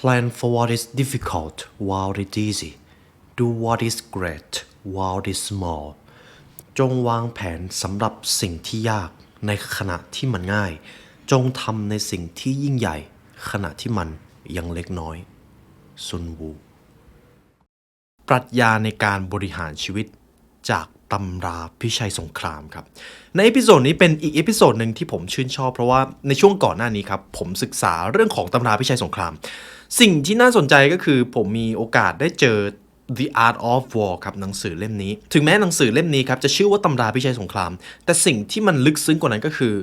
Plan for what is difficult while it is easy. Do what is great while it is small. จงวางแผนสำหรับสิ่งที่ยากในขณะที่มันง่าย จงทำในสิ่งที่ยิ่งใหญ่ ขณะที่มันยังเล็กน้อย ซุนวู ปรัชญาในการบริหารชีวิตจาก ตำราพิชัยสงครามครับ ในเอพิโซดนี้เป็นอีกเอพิโซดหนึ่งที่ผมชื่นชอบเพราะว่าในช่วงก่อนหน้านี้ครับ ผมศึกษาเรื่องของตำราพิชัยสงคราม สิ่งที่น่าสนใจก็คือผมมีโอกาสได้เจอ The Art of War ครับหนังสือเล่มนี้ ถึงแม้หนังสือเล่มนี้ครับจะชื่อว่าตำราพิชัยสงคราม แต่สิ่งที่มันลึกซึ้งกว่านั้นก็คือ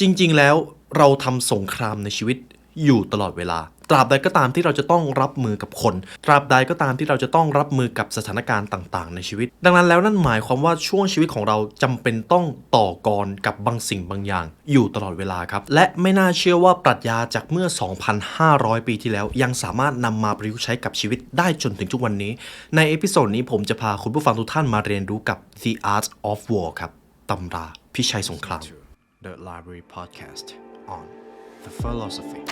จริง ๆ แล้วเราทำสงครามในชีวิต อยู่ตลอดเวลา ตราบใดก็ตามที่เราจะต้องรับมือกับคน ตราบใดก็ตามที่เราจะต้องรับมือกับสถานการณ์ต่าง ๆ ในชีวิต ดังนั้นแล้วนั่นหมายความว่าช่วงชีวิตของเราจำเป็นต้องต่อกรกับบางสิ่งบางอย่าง อยู่ตลอดเวลาครับ และไม่น่าเชื่อว่าปรัชญาจากเมื่อ 2,500 ปีที่แล้ว ยังสามารถนำมาประยุกต์ใช้กับชีวิตได้จนถึงทุกวันนี้ ในเอพิโซดนี้ผมจะพาคุณผู้ฟังทุกท่านมาเรียนรู้กับ The Art of War ครับตำราพิชัยสงคราม The Library Podcast on the Philosophy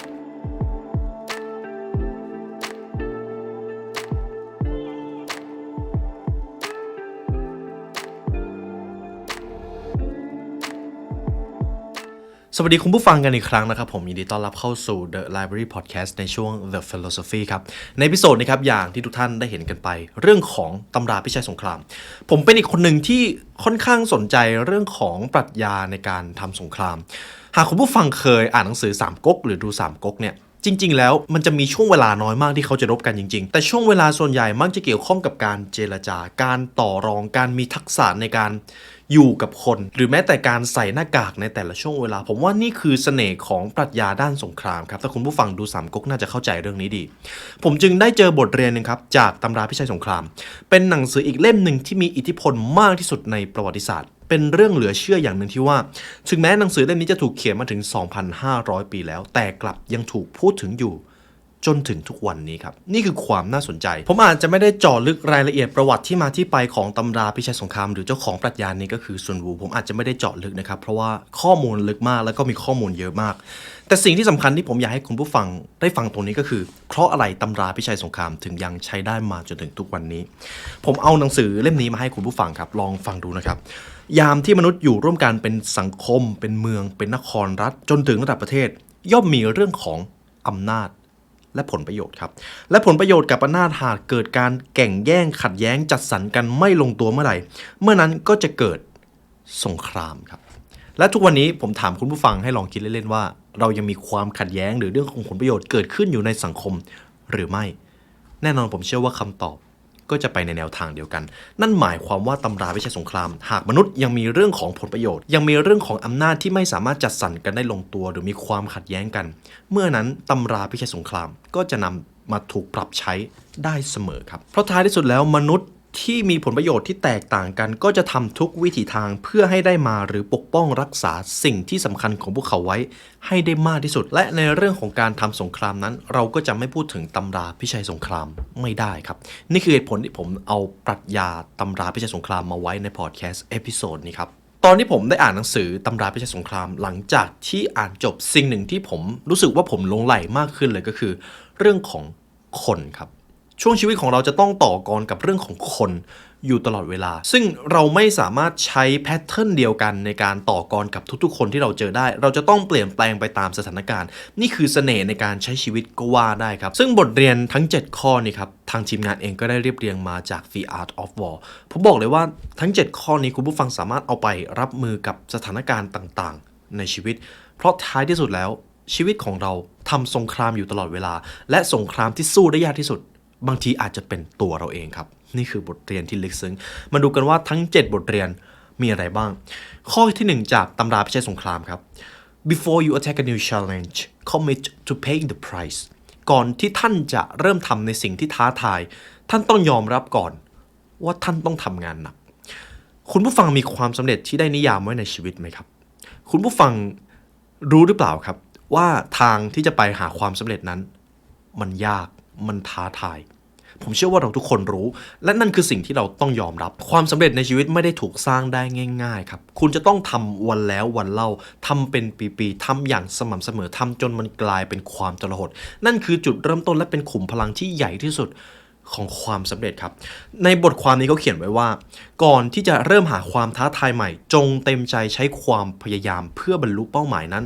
สวัสดีคุณผู้ฟังกันอีกครั้งนะครับผมยินดีต้อนรับเข้าสู่ The Library Podcast ในช่วง The Philosophy ครับ ในพิโซดนี้ครับอย่างที่ทุกท่านได้เห็นกันไป เรื่องของตำราพิชัยสงคราม ผมเป็นอีกคนหนึ่งที่ค่อนข้างสนใจเรื่องของปรัชญาในการทำสงคราม หากคุณผู้ฟังเคยอ่านหนังสือสามก๊กหรือดูสามก๊กเนี่ยจริง ๆ แล้วมันจะมีช่วงเวลาน้อยมากที่เขาจะรบกันจริง ๆ แต่ช่วงเวลาส่วนใหญ่มักจะเกี่ยวข้องกับการเจรจา การต่อรอง การมีทักษะในการอยู่กับคน หรือแม้แต่การใส่หน้ากากในแต่ละช่วงเวลา ผมว่านี่คือเสน่ห์ของปรัชญาด้านสงครามครับ ถ้าคุณผู้ฟังดูสามก๊กน่าจะเข้าใจเรื่องนี้ดี ผมจึงได้เจอบทเรียนหนึ่งครับจากตำราพิชัยสงคราม เป็นหนังสืออีกเล่มหนึ่งที่มีอิทธิพลมากที่สุดในประวัติศาสตร์ เป็นเรื่องเหลือเชื่ออย่างหนึ่งที่ว่า ถึงแม้หนังสือเล่มนี้จะถูกเขียนมาถึง 2,500 ปีแล้ว แต่กลับยังถูกพูดถึงอยู่จนถึงทุกวันนี้ครับ นี่คือความน่าสนใจ ผมอาจจะไม่ได้เจาะลึกรายละเอียดประวัติที่มาที่ไปของตำราพิชัยสงครามหรือเจ้าของปรัชญานี้ก็คือซุนวู ผมอาจจะไม่ได้เจาะลึกนะครับ เพราะว่าข้อมูลลึกมากแล้วก็มีข้อมูลเยอะมาก แต่สิ่งที่สำคัญที่ผมอยากให้คุณผู้ฟังได้ฟังตรงนี้ก็คือ เพราะอะไรตำราพิชัยสงครามถึงยังใช้ได้มาจนถึงทุกวันนี้ ผมเอาหนังสือเล่มนี้มาให้คุณผู้ฟังครับลองฟังดูนะครับ ยามที่มนุษย์อยู่ร่วมกันเป็นสังคม เป็นเมือง เป็นนครรัฐ จนถึงระดับประเทศ ย่อมมีเรื่องของอำนาจและผลประโยชน์ครับ และผลประโยชน์กับอำนาจหากเกิดการแข่งแย่งขัดแย้งจัดสรรกันไม่ลงตัวเมื่อไหร่ เมื่อนั้นก็จะเกิดสงครามครับ และทุกวันนี้ผมถามคุณผู้ฟังให้ลองคิดเล่นๆว่า เรายังมีความขัดแย้งหรือเรื่องของผลประโยชน์เกิดขึ้นอยู่ในสังคมหรือไม่ แน่นอนผมเชื่อว่าคำตอบ ก็จะไปในแนวทางเดียวกัน นั่นหมายความว่าตำราวิชัยสงคราม หากมนุษย์ยังมีเรื่องของผลประโยชน์ ยังมีเรื่องของอำนาจที่ไม่สามารถจัดสรรกันได้ลงตัว หรือมีความขัดแย้งกัน เมื่อนั้นตำราพิชัยสงครามก็จะนำมาถูกปรับใช้ได้เสมอครับ เพราะท้ายที่สุดแล้วมนุษย์ ที่มีผลประโยชน์ที่แตกต่างกัน ก็จะทำทุกวิถีทางเพื่อให้ได้มาหรือปกป้องรักษาสิ่งที่สำคัญของพวกเขาไว้ ให้ได้มากที่สุด และในเรื่องของการทำสงครามนั้น เราก็จะไม่พูดถึงตำราพิชัยสงครามไม่ได้ครับ นี่คือเหตุผลที่ผมเอาปรัชญาตำราพิชัยสงครามมาไว้ในพอดแคสต์เอพิโซดนี้ครับตอนที่ผมได้อ่านหนังสือตำราพิชัยสงครามหลังจากที่อ่านจบสิ่งหนึ่งที่ผมรู้สึกว่าผมลงไหลมากขึ้นเลยก็คือ เรื่องของคนครับ ช่วงชีวิตของเราจะต้องต่อกรกับเรื่องของคนอยู่ตลอดเวลา ซึ่งเราไม่สามารถใช้แพทเทิร์นเดียวกันในการต่อกรกับทุกๆ คนที่เราเจอได้ เราจะต้องเปลี่ยนแปลงไปตามสถานการณ์ นี่คือเสน่ห์ในการใช้ชีวิตก็ว่าได้ครับ ซึ่งบทเรียนทั้ง 7 ข้อนี้ครับ ทางทีมงานเองก็ได้เรียบเรียงมาจาก The Art of War ผมบอกเลยว่าทั้ง 7 ข้อนี้คุณผู้ฟังสามารถเอาไปรับมือกับสถานการณ์ต่างๆ ในชีวิต เพราะท้ายที่สุดแล้วชีวิตของเราทำสงครามอยู่ตลอดเวลา และสงครามที่สู้ได้ยากที่สุด บางทีอาจจะเป็นตัวเราเองครับ นี่คือบทเรียนที่ลึกซึ้ง มาดูกันว่าทั้ง 7 บทเรียนมีอะไรบ้าง ข้อที่ 1 จากตำราพิชัยสงครามครับ before you attack a new challenge commit to paying the price ก่อนที่ท่านจะเริ่มทำในสิ่งที่ท้าทาย ท่านต้องยอมรับก่อน ว่าท่านต้องทำงานหนัก คุณผู้ฟังมีความสำเร็จที่ได้นิยามไว้ในชีวิตไหมครับ คุณผู้ฟังรู้หรือเปล่าครับ ว่าทางที่จะไปหาความสำเร็จนั้น มันยาก มันท้าทาย ผมเชื่อว่าเราทุกคนรู้ และนั่นคือสิ่งที่เราต้องยอมรับ ความสำเร็จในชีวิตไม่ได้ถูกสร้างได้ง่าย ๆ ครับ คุณจะต้องทำวันแล้ววันเล่าทำเป็นปีๆทำอย่างสม่ำเสมอทำจนมันกลายเป็นความทรหด นั่นคือจุดเริ่มต้นและเป็นขุมพลังที่ใหญ่ที่สุดของความสำเร็จครับ ในบทความนี้เขาเขียนไว้ว่า ก่อนที่จะเริ่มหาความท้าทายใหม่ จงเต็มใจใช้ความพยายามเพื่อบรรลุเป้าหมายนั้น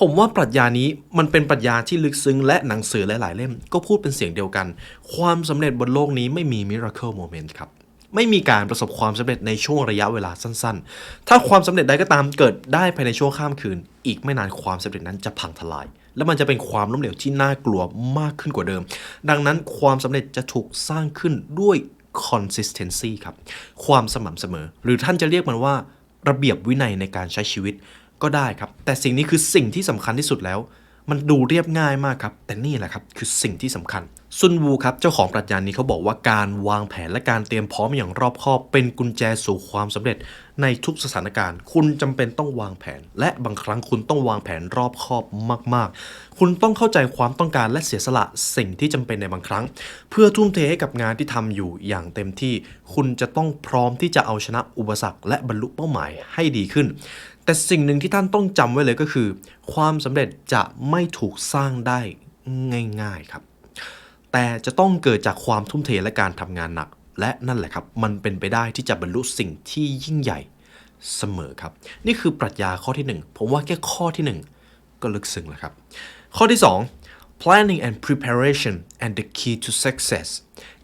ผมว่าปรัชญานี้มันเป็นปรัชญาที่ลึกซึ้งและหนังสือหลายๆเล่ม ก็พูดเป็นเสียงเดียวกัน ความสำเร็จบนโลกนี้ไม่มี miracle moment ครับไม่มีการประสบความสำเร็จในช่วงระยะเวลาสั้นๆ ถ้าความสำเร็จใดก็ตามเกิดได้ภายในช่วงข้ามคืน อีกไม่นานความสำเร็จนั้นจะพังทลาย และมันจะเป็นความล้มเหลวที่น่ากลัวมากขึ้นกว่าเดิม ดังนั้นความสำเร็จจะถูกสร้างขึ้นด้วย consistency ครับ ความสม่ำเสมอ หรือท่านจะเรียกมันว่า ระเบียบวินัยในการใช้ชีวิต ก็ได้ครับ แต่สิ่งนี้คือสิ่งที่สำคัญที่สุดแล้ว มันดูเรียบง่ายมากครับ แต่นี่แหละครับคือสิ่งที่สำคัญซุนวูครับเจ้าของปรัชญานี้เขาบอกว่าการวางแผนและการเตรียมพร้อมอย่างรอบคอบ เป็นกุญแจสู่ความสำเร็จในทุกสถานการณ์ คุณจำเป็นต้องวางแผน และบางครั้งคุณต้องวางแผนรอบคอบมาก ๆ คุณต้องเข้าใจความต้องการและเสียสละสิ่งที่จำเป็นในบางครั้ง เพื่อทุ่มเทให้กับงานที่ทำอยู่อย่างเต็มที่ คุณจะต้องพร้อมที่จะเอาชนะอุปสรรคและบรรลุเป้าหมายให้ดีขึ้น แต่สิ่งหนึ่งที่ท่านต้องจำไว้เลยก็คือ ความสำเร็จจะไม่ถูกสร้างได้ง่าย ๆครับ แต่จะต้องเกิดจากความทุ่มเทและการทำงานหนัก และนั่นแหละครับ มันเป็นไปได้ที่จะบรรลุสิ่งที่ยิ่งใหญ่เสมอครับ นี่คือปรัชญาข้อที่หนึ่งผมว่าแค่ข้อที่หนึ่งก็ลึกซึ้งแล้วครับ ข้อที่สอง planning and preparation and the key to success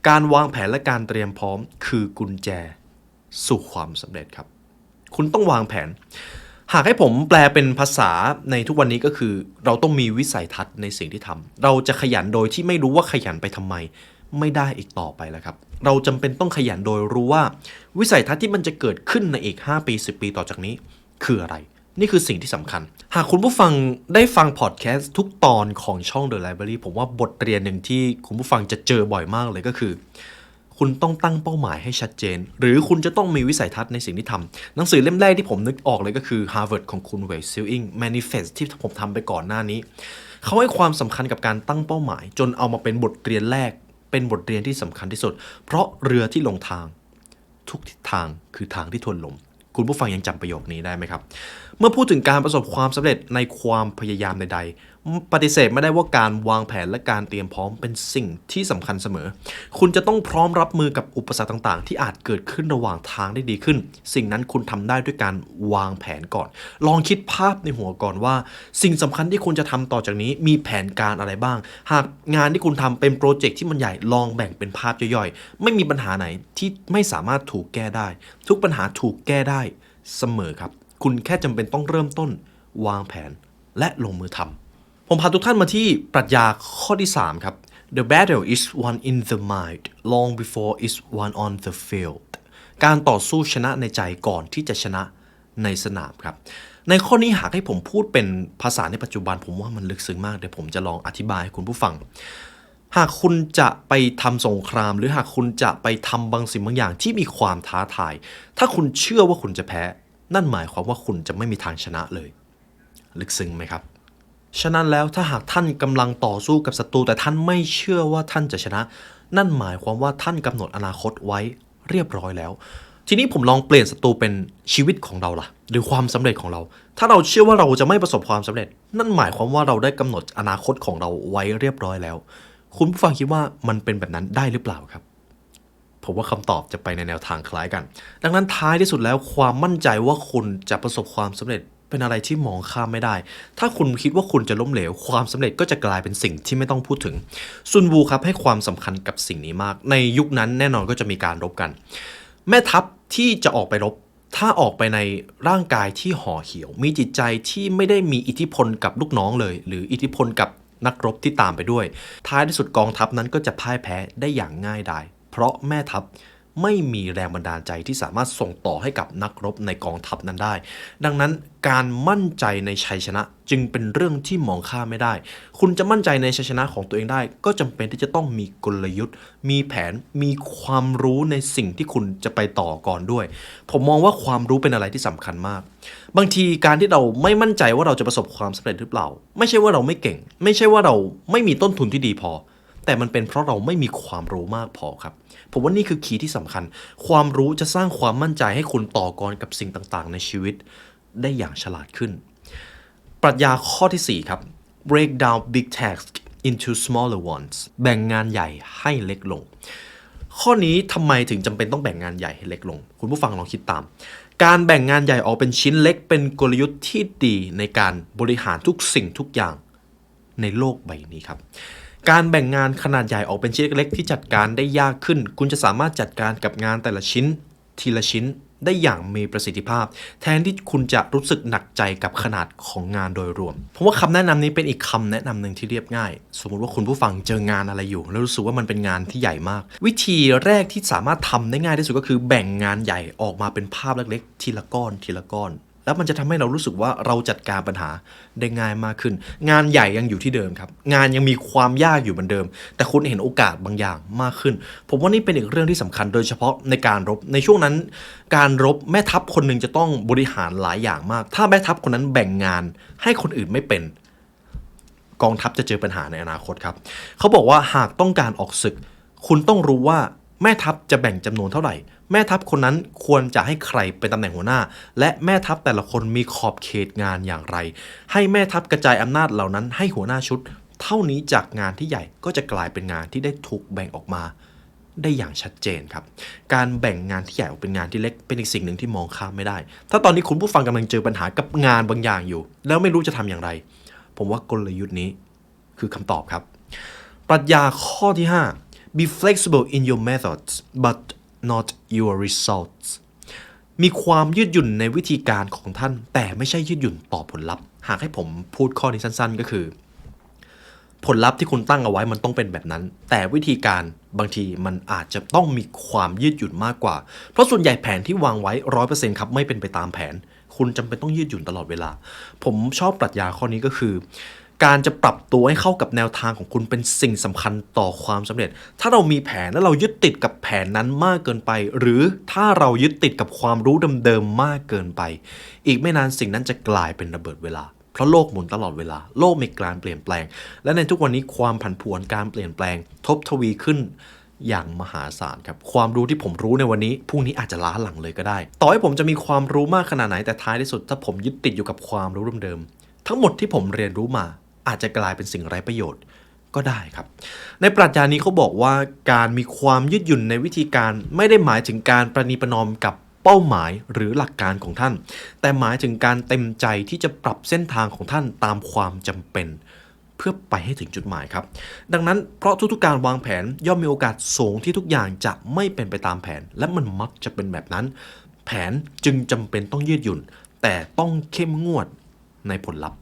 การวางแผนและการเตรียมพร้อม คือกุญแจสู่ความสำเร็จครับ คุณต้องวางแผน หากให้ผมแปลเป็นภาษาในทุกวันนี้ก็คือ เราต้องมีวิสัยทัศน์ในสิ่งที่ทำเราจะขยันโดยที่ไม่รู้ว่าขยันไปทำไม ไม่ได้อีกต่อไปแล้วครับ เราจำเป็นต้องขยันโดยรู้ว่า วิสัยทัศน์ที่มันจะเกิดขึ้นในอีก 5 ปี 10 ปีต่อจากนี้ คืออะไร นี่คือสิ่งที่สำคัญ หากคุณผู้ฟังได้ฟังพอดแคสต์ทุกตอนของช่อง The Library ผมว่าบทเรียนหนึ่งที่คุณผู้ฟังจะเจอบ่อยมากเลยก็คือ คุณต้องตั้งเป้าหมายให้ชัดเจน หรือคุณจะต้องมีวิสัยทัศน์ในสิ่งที่ทำหนังสือเล่มแรกที่ผมนึกออกเลยก็คือ Harvard ของคุณเวย์ซิลอิง Manifest ที่ผมทำไปก่อนหน้านี้ เขาให้ความสำคัญกับการตั้งเป้าหมาย จนเอามาเป็นบทเรียนแรก เป็นบทเรียนที่สำคัญที่สุด เพราะเรือที่ลงทาง ทุกทิศทางคือทางที่ทวนลมคุณผู้ฟังยังจำประโยคนี้ได้ไหมครับ เมื่อพูดถึงการประสบความสำเร็จในความพยายามใดๆปฏิเสธไม่ได้ว่าการวางแผนและการเตรียมพร้อมเป็นสิ่งที่สำคัญเสมอ คุณจะต้องพร้อมรับมือกับอุปสรรคต่าง ๆ ที่อาจเกิดขึ้นระหว่างทางได้ดีขึ้น สิ่งนั้นคุณทำได้ด้วยการวางแผนก่อน ลองคิดภาพในหัวก่อนว่า สิ่งสำคัญที่คุณจะทำต่อจากนี้มีแผนการอะไรบ้าง หากงานที่คุณทำเป็นโปรเจกต์ที่มันใหญ่ลองแบ่งเป็นภาพย่อยๆ ไม่มีปัญหาไหนที่ไม่สามารถถูกแก้ได้ ทุกปัญหาถูกแก้ได้เสมอครับ คุณแค่จำเป็นต้องเริ่มต้น วางแผนและลงมือทำ ผมพาทุกท่านมาที่ปรัชญาข้อที่ 3 ครับ The battle is won in the mind long before it's won on the field การต่อสู้ชนะในใจก่อนที่จะชนะในสนามครับ ในข้อนี้หากให้ผมพูดเป็นภาษาในปัจจุบันผมว่ามันลึกซึ้งมาก เดี๋ยวผมจะลองอธิบายให้คุณผู้ฟัง หากคุณจะไปทำสงคราม หรือหากคุณจะไปทำบางสิ่งบางอย่างที่มีความท้าทาย ถ้าคุณเชื่อว่าคุณจะแพ้ นั่นหมายความว่าคุณจะไม่มีทางชนะเลย ลึกซึ้งไหมครับ ฉะนั้นแล้วถ้าหากท่านกำลังต่อสู้กับศัตรูแต่ท่านไม่เชื่อว่าท่านจะชนะ นั่นหมายความว่าท่านกำหนดอนาคตไว้เรียบร้อยแล้ว ทีนี้ผมลองเปลี่ยนศัตรูเป็นชีวิตของเราล่ะ หรือความสำเร็จของเรา ถ้าเราเชื่อว่าเราจะไม่ประสบความสำเร็จ นั่นหมายความว่าเราได้กำหนดอนาคตของเราไว้เรียบร้อยแล้ว คุณผู้ฟังคิดว่ามันเป็นแบบนั้นได้หรือเปล่าครับผมว่าคำตอบจะไปในแนวทางคล้ายกัน ดังนั้นท้ายที่สุดแล้วความมั่นใจว่าคุณจะประสบความสำเร็จ เป็นอะไรที่มองข้ามไม่ได้ ถ้าคุณคิดว่าคุณจะล้มเหลว ความสำเร็จก็จะกลายเป็นสิ่งที่ไม่ต้องพูดถึง ซุนวูครับให้ความสำคัญกับสิ่งนี้มาก ในยุคนั้นแน่นอนก็จะมีการรบกัน แม่ทัพที่จะออกไปรบ ถ้าออกไปในร่างกายที่ห่อเหี่ยว มีจิตใจที่ไม่ได้มีอิทธิพลกับลูกน้องเลย หรืออิทธิพลกับนักรบที่ตามไปด้วย ท้ายที่สุดกองทัพนั้นก็จะพ่ายแพ้ได้อย่างง่ายดาย เพราะแม่ทัพ ไม่มีแรงบันดาลใจที่สามารถส่งต่อให้กับนักรบในกองทัพนั้นได้ ดังนั้นการมั่นใจในชัยชนะจึงเป็นเรื่องที่มองข้ามไม่ได้ คุณจะมั่นใจในชัยชนะของตัวเองได้ ก็จำเป็นที่จะต้องมีกลยุทธ์ มีแผนมีความรู้ในสิ่งที่คุณจะไปต่อก่อนด้วย ผมมองว่าความรู้เป็นอะไรที่สำคัญมาก บางทีการที่เราไม่มั่นใจว่าเราจะประสบความสำเร็จหรือเปล่า ไม่ใช่ว่าเราไม่เก่ง ไม่ใช่ว่าเราไม่มีต้นทุนที่ดีพอ แต่มันเป็นเพราะเราไม่มีความรู้มากพอครับ ผมว่านี่คือคีย์ที่สำคัญ ความรู้จะสร้างความมั่นใจให้คุณต่อกรกับสิ่งต่างๆ ในชีวิตได้อย่างฉลาดขึ้น ปรัชญาข้อที่ 4 ครับ break down big tasks into smaller ones แบ่งงานใหญ่ให้เล็กลง ข้อนี้ทำไมถึงจำเป็นต้องแบ่งงานใหญ่ให้เล็กลง คุณผู้ฟังลองคิดตาม การแบ่งงานใหญ่ออกเป็นชิ้นเล็กเป็นกลยุทธ์ที่ดีในการบริหารทุกสิ่งทุกอย่างในโลกใบนี้ครับ การแบ่งงานขนาดใหญ่ออกเป็นชิ้นเล็กๆที่จัดการได้ยากขึ้น คุณจะสามารถจัดการกับงานแต่ละชิ้น ทีละชิ้นได้อย่างมีประสิทธิภาพ แทนที่คุณจะรู้สึกหนักใจกับขนาดของงานโดยรวมผมว่าคำแนะนำนี้เป็นอีกคำแนะนำหนึ่งที่เรียบง่าย สมมติว่าคุณผู้ฟังเจองานอะไรอยู่ แล้วรู้สึกว่ามันเป็นงานที่ใหญ่มาก วิธีแรกที่สามารถทำได้ง่ายที่สุดก็คือแบ่งงานใหญ่ออกมาเป็นภาพเล็กๆ ทีละก้อนทีละก้อน แล้วมันจะทำให้เรารู้สึกว่าเราจัดการปัญหาได้ง่ายมากขึ้น งานใหญ่ยังอยู่ที่เดิมครับ งานยังมีความยากอยู่เหมือนเดิม แต่คุณเห็นโอกาสบางอย่างมากขึ้น ผมว่านี่เป็นอีกเรื่องที่สำคัญโดยเฉพาะในการรบในช่วงนั้น การรบแม่ทัพคนหนึ่งจะต้องบริหารหลายอย่างมาก ถ้าแม่ทัพคนนั้นแบ่งงานให้คนอื่นไม่เป็นกองทัพจะเจอปัญหาในอนาคตครับ เขาบอกว่าหากต้องการออกศึก คุณต้องรู้ว่าแม่ทัพจะแบ่งจำนวนเท่าไหร่ แม่ทัพคนนั้นควรจะให้ใครเป็นตำแหน่งหัวหน้า และแม่ทัพแต่ละคนมีขอบเขตงานอย่างไร ให้แม่ทัพกระจายอำนาจเหล่านั้นให้หัวหน้าชุด เท่านี้จากงานที่ใหญ่ก็จะกลายเป็นงานที่ได้ถูกแบ่งออกมาได้อย่างชัดเจนครับ การแบ่งงานที่ใหญ่ออกเป็นงานที่เล็กเป็นอีกสิ่งหนึ่งที่มองข้ามไม่ได้ ถ้าตอนนี้คุณผู้ฟังกำลังเจอปัญหากับงานบางอย่างอยู่ แล้วไม่รู้จะทำอย่างไร ผมว่ากลยุทธ์นี้คือคำตอบครับ ปรัชญาข้อที่ 5 be flexible in your methods but not your results มีความยืดหยุ่นในวิธีการของท่าน แต่ไม่ใช่ยืดหยุ่นต่อผลลัพธ์ หากให้ผมพูดข้อนี้สั้น ๆ ก็คือ ผลลัพธ์ที่คุณตั้งเอาไว้มันต้องเป็นแบบนั้น แต่วิธีการบางทีมันอาจจะต้องมีความยืดหยุ่นมากกว่า เพราะส่วนใหญ่แผนที่วางไว้ร้อยเปอร์เซ็นต์ครับไม่เป็นไปตามแผน คุณจำเป็นต้องยืดหยุ่นตลอดเวลา ผมชอบปรัชญาข้อนี้ก็คือ การจะปรับตัวให้เข้ากับแนวทางของคุณเป็นสิ่งสำคัญต่อความสำเร็จ ถ้าเรามีแผนแล้วเรายึดติดกับแผนนั้นมากเกินไป หรือถ้าเรายึดติดกับความรู้เดิมๆมากเกินไป อีกไม่นานสิ่งนั้นจะกลายเป็นระเบิดเวลา เพราะโลกหมุนตลอดเวลา โลกมีการเปลี่ยนแปลง และในทุกวันนี้ความผันผวนการเปลี่ยนแปลง ทบทวีขึ้นอย่างมหาศาลครับ ความรู้ที่ผมรู้ในวันนี้พรุ่งนี้อาจจะล้าหลังเลยก็ได้ ต่อให้ผมจะมีความรู้มากขนาดไหนแต่ท้ายที่สุด ถ้าผมยึดติดอยู่กับความรู้เดิมๆทั้งหมดที่ผมเรียนรู้มา อาจจะกลายเป็นสิ่งไร้ประโยชน์ก็ได้ครับ ในปรัชญานี้เขาบอกว่าการมีความยืดหยุ่นในวิธีการไม่ได้หมายถึงการประนีประนอมกับเป้าหมายหรือหลักการของท่าน แต่หมายถึงการเต็มใจที่จะปรับเส้นทางของท่านตามความจำเป็น เพื่อไปให้ถึงจุดหมายครับ ดังนั้นเพราะทุกๆการวางแผนย่อมมีโอกาสสูงที่ทุกอย่างจะไม่เป็นไปตามแผน และมันมักจะเป็นแบบนั้น แผนจึงจำเป็นต้องยืดหยุ่น แต่ต้องเข้มงวดในผลลัพธ์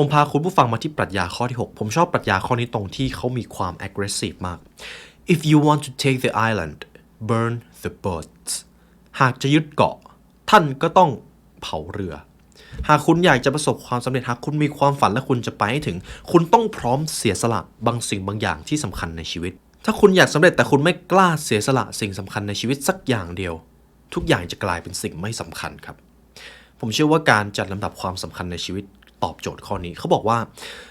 ผมพาคุณผู้ฟังมาที่ปรัชญาข้อที่ 6 ผมชอบปรัชญาข้อนี้ตรงที่เขามีความ aggressive มาก if you want to take the island burn the boats หากจะยึดเกาะ ท่านก็ต้องเผาเรือ หากคุณอยากจะประสบความสำเร็จ หากคุณมีความฝันและคุณจะไปให้ถึง คุณต้องพร้อมเสียสละบางสิ่งบางอย่างที่สำคัญในชีวิต ถ้าคุณอยากสำเร็จแต่คุณไม่กล้าเสียสละสิ่งสำคัญในชีวิตสักอย่างเดียว ทุกอย่างจะกลายเป็นสิ่งไม่สำคัญครับ ผมเชื่อว่าการจัดลำดับความสำคัญในชีวิต ตอบโจทย์ข้อนี้เขาบอกว่า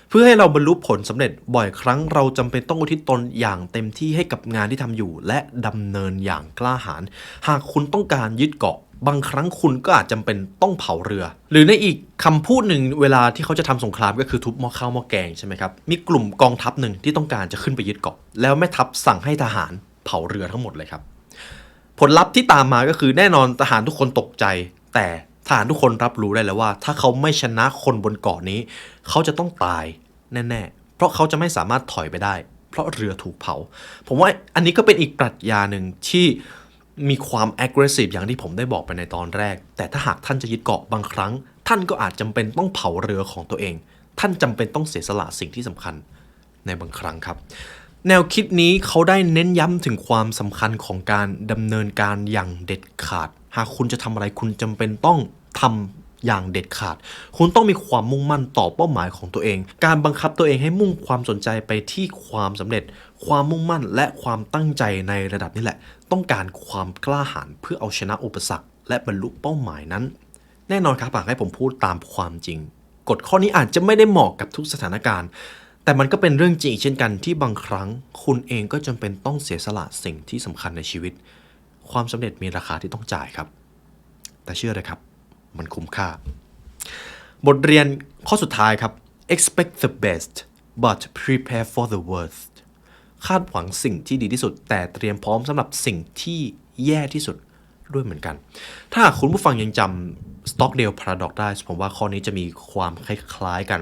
เพื่อให้เราบรรลุผลสำเร็จบ่อยครั้งเราจำเป็นต้องอุทิศตนอย่างเต็มที่ให้กับงานที่ทำอยู่ และดำเนินอย่างกล้าหาญหากคุณต้องการยึดเกาะบางครั้งคุณก็อาจจำเป็นต้องเผาเรือ หรือในอีกคำพูดหนึ่งเวลาที่เขาจะทำสงครามก็คือทุบหม้อข้าวหม้อแกงใช่ไหมครับ มีกลุ่มกองทัพหนึ่งที่ต้องการจะขึ้นไปยึดเกาะ แล้วแม่ทัพสั่งให้ทหารเผาเรือทั้งหมดเลยครับ ผลลัพธ์ที่ตามมาก็คือแน่นอนทหารทุกคนตกใจ แต่ ทหารทุกคนรับรู้ได้แล้วว่า ถ้าเขาไม่ชนะคนบนเกาะนี้ เขาจะต้องตายแน่ๆ เพราะเขาจะไม่สามารถถอยไปได้ เพราะเรือถูกเผา ผมว่าอันนี้ก็เป็นอีกปรัชญาหนึ่งที่มีความ aggressive อย่างที่ผมได้บอกไปในตอนแรก แต่ถ้าหากท่านจะยึดเกาะบางครั้ง ท่านก็อาจจำเป็นต้องเผาเรือของตัวเอง ท่านจำเป็นต้องเสียสละสิ่งที่สำคัญในบางครั้งครับ แนวคิดนี้เขาได้เน้นย้ำถึงความสำคัญของการดำเนินการอย่างเด็ดขาด หากคุณจะทำอะไรคุณจำเป็นต้องทำอย่างเด็ดขาด คุณต้องมีความมุ่งมั่นต่อเป้าหมายของตัวเอง การบังคับตัวเองให้มุ่งความสนใจไปที่ความสำเร็จ ความมุ่งมั่นและความตั้งใจในระดับนี้แหละ ต้องการความกล้าหาญเพื่อเอาชนะอุปสรรค และบรรลุเป้าหมายนั้น แน่นอนครับหากให้ผมพูดตามความจริง กฎข้อนี้อาจจะไม่ได้เหมาะกับทุกสถานการณ์ แต่มันก็เป็นเรื่องจริงเช่นกันที่บางครั้ง คุณเองก็จำเป็นต้องเสียสละสิ่งที่สำคัญในชีวิต ความสำเร็จมีราคาที่ต้องจ่ายครับ แต่เชื่อเลยครับ มันคุ้มค่า บทเรียนข้อสุดท้ายครับ expect the best but prepare for the worst คาดหวังสิ่งที่ดีที่สุด แต่เตรียมพร้อมสำหรับสิ่งที่แย่ที่สุดด้วยเหมือนกัน ถ้าคุณผู้ฟังยังจำ Stockdale Paradox ได้ ผมว่าข้อนี้จะมีความคล้ายๆกัน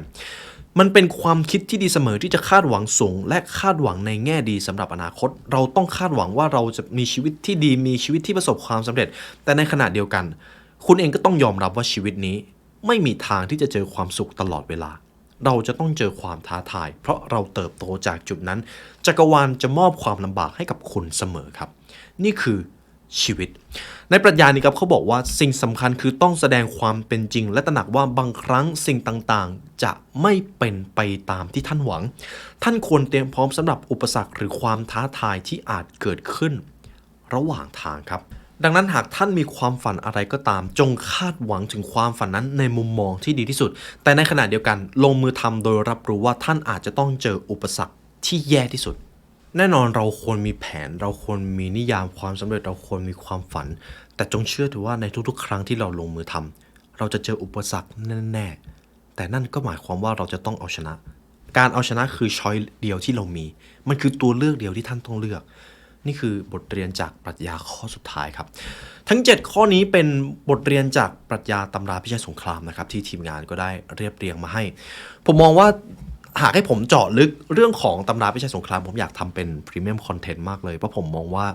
มันเป็นความคิดที่ดีเสมอที่จะคาดหวังสูง และคาดหวังในแง่ดีสำหรับอนาคต เราต้องคาดหวังว่าเราจะมีชีวิตที่ดีมีชีวิตที่ประสบความสำเร็จ แต่ในขณะเดียวกัน คุณเองก็ต้องยอมรับว่าชีวิตนี้ ไม่มีทางที่จะเจอความสุขตลอดเวลา เราจะต้องเจอความท้าทาย เพราะเราเติบโตจากจุดนั้น จักรวาลจะมอบความลำบากให้กับคุณเสมอครับ นี่คือ ชีวิต ในปรัชญานี้ครับเขาบอกว่าสิ่งสำคัญคือต้องแสดงความเป็นจริง และตระหนักว่าบางครั้งสิ่งต่างๆ จะไม่เป็นไปตามที่ท่านหวัง ท่านควรเตรียมพร้อมสำหรับอุปสรรคหรือความท้าทายที่อาจเกิดขึ้น ระหว่างทางครับ ดังนั้นหากท่านมีความฝันอะไรก็ตาม จงคาดหวังถึงความฝันนั้นในมุมมองที่ดีที่สุด แต่ในขณะเดียวกันลงมือทำโดยรับรู้ว่าท่านอาจจะต้องเจออุปสรรคที่แย่ที่สุด แน่นอนเราควรมีแผน เราควรมีนิยามความสำเร็จเราควรมีความฝัน แต่จงเชื่อถือว่าในทุกๆ ครั้งที่เราลงมือทำเราจะเจออุปสรรคแน่ๆแต่นั่นก็หมายความว่าเราจะต้องเอาชนะ การเอาชนะคือช้อยเดียวที่เรามี มันคือตัวเลือกเดียวที่ท่านต้องเลือก นี่คือบทเรียนจากปรัชญาข้อสุดท้ายครับ ทั้ง 7 ข้อนี้เป็นบทเรียนจากปรัชญาตำราพิชัยสงครามนะครับที่ทีมงานก็ได้เรียบเรียงมาให้ ผมมองว่า หากให้ผมเจาะลึกเรื่องของตำราพิชัยสงคราม ผมอยากทำเป็นพรีเมียมคอนเทนต์มากเลย เพราะผมมองว่า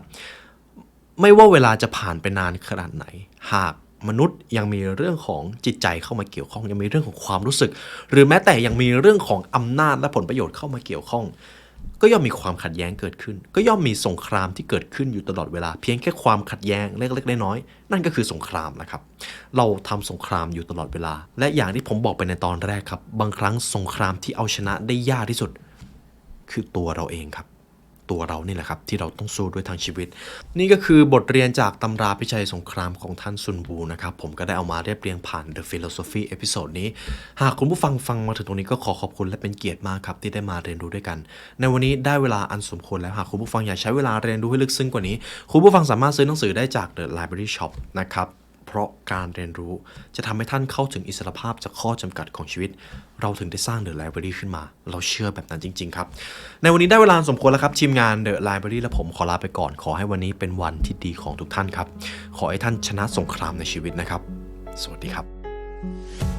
ไม่ว่าเวลาจะผ่านไปนานขนาดไหน หากมนุษย์ยังมีเรื่องของจิตใจเข้ามาเกี่ยวข้อง ยังมีเรื่องของความรู้สึก หรือแม้แต่ยังมีเรื่องของอำนาจและผลประโยชน์เข้ามาเกี่ยวข้อง ก็ย่อมมีความขัดแย้งเกิดขึ้น ก็ย่อมมีสงครามที่เกิดขึ้นอยู่ตลอดเวลา เพียงแค่ความขัดแย้งเล็กๆน้อยๆนั่นก็คือสงครามนะครับ เราทำสงครามอยู่ตลอดเวลา และอย่างที่ผมบอกไปในตอนแรกครับ บางครั้งสงครามที่เอาชนะได้ยากที่สุด คือตัวเราเองครับ ตัวเรานี่แหละครับ ที่เราต้องสู้ด้วยทางชีวิต นี่ก็คือบทเรียนจากตำราพิชัยสงครามของท่านซุนวูนะครับ ผมก็ได้เอามาเรียบเรียงผ่าน The Philosophy เอพิโซดนี้ หากคุณผู้ฟังฟังมาถึงตรงนี้ก็ขอขอบคุณและเป็นเกียรติมากครับ ที่ได้มาเรียนรู้ด้วยกัน ในวันนี้ได้เวลาอันสมควรแล้วหากคุณผู้ฟังอยากใช้เวลาเรียนรู้ให้ลึกซึ้งกว่านี้ คุณผู้ฟังสามารถซื้อหนังสือได้จาก The Library Shop นะครับ เพราะการเรียนรู้จะทำให้ท่านเข้าถึงอิสรภาพจากข้อจำกัดของชีวิต เราถึงได้สร้าง The Library ขึ้นมา เราเชื่อแบบนั้นจริง ๆ ครับ ในวันนี้ได้เวลาสมควรแล้วครับทีมงาน The Library และผมขอลาไปก่อนขอให้วันนี้เป็นวันที่ดีของทุกท่านครับ ขอให้ท่านชนะสงครามในชีวิตนะครับ สวัสดีครับ